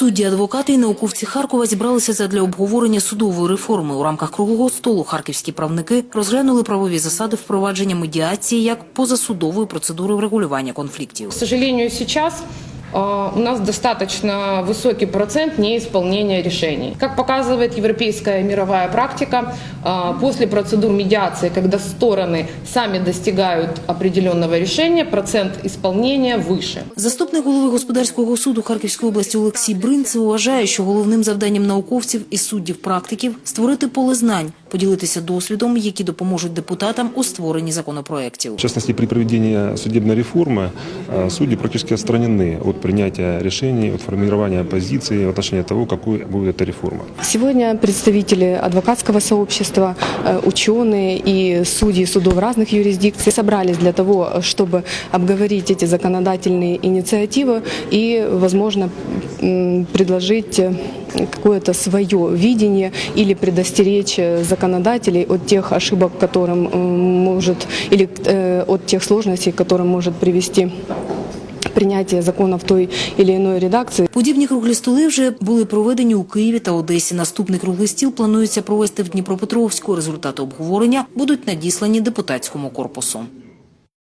Судді, адвокати і науковці Харкова зібралися задля обговорення судової реформи. У рамках круглого столу харківські правники розглянули правові засади впровадження медіації як позасудової процедури врегулювання конфліктів. К сожалению, у нас достаточно высокий процент неисполнения решений. Как показывает европейская и мировая практика, э, после процедур медиации, когда стороны сами достигают определенного решения, процент исполнения выше. Заступник голови господарського суду Харківської області Олексій Бринцев вважає, що головним завданням науковців і суддів-практиків створити поле знань, поділитися досвідом, які допоможуть депутатам у створенні законопроєктів. В частности, при проведении судебной реформы э, судьи практически отстранены от принятия решений, от формирования позиции в отношении того, какой будет эта реформа. Сегодня представители адвокатского сообщества, э, ученые и судьи судов разных юрисдикций собрались для того, чтобы обговорить эти законодательные инициативы и, возможно, м, предложить э, какое-то свое видение или предостеречь э, законодателей от тех ошибок, которым м, может, или э, от тех сложностей, к которым может привести принятие закона в той или иной редакции. Подібні круглі столи вже були проведені у Києві та Одесі. Наступний круглий стіл планується провести в Дніпропетровську. Результати обговорення будуть надіслані депутатському корпусу.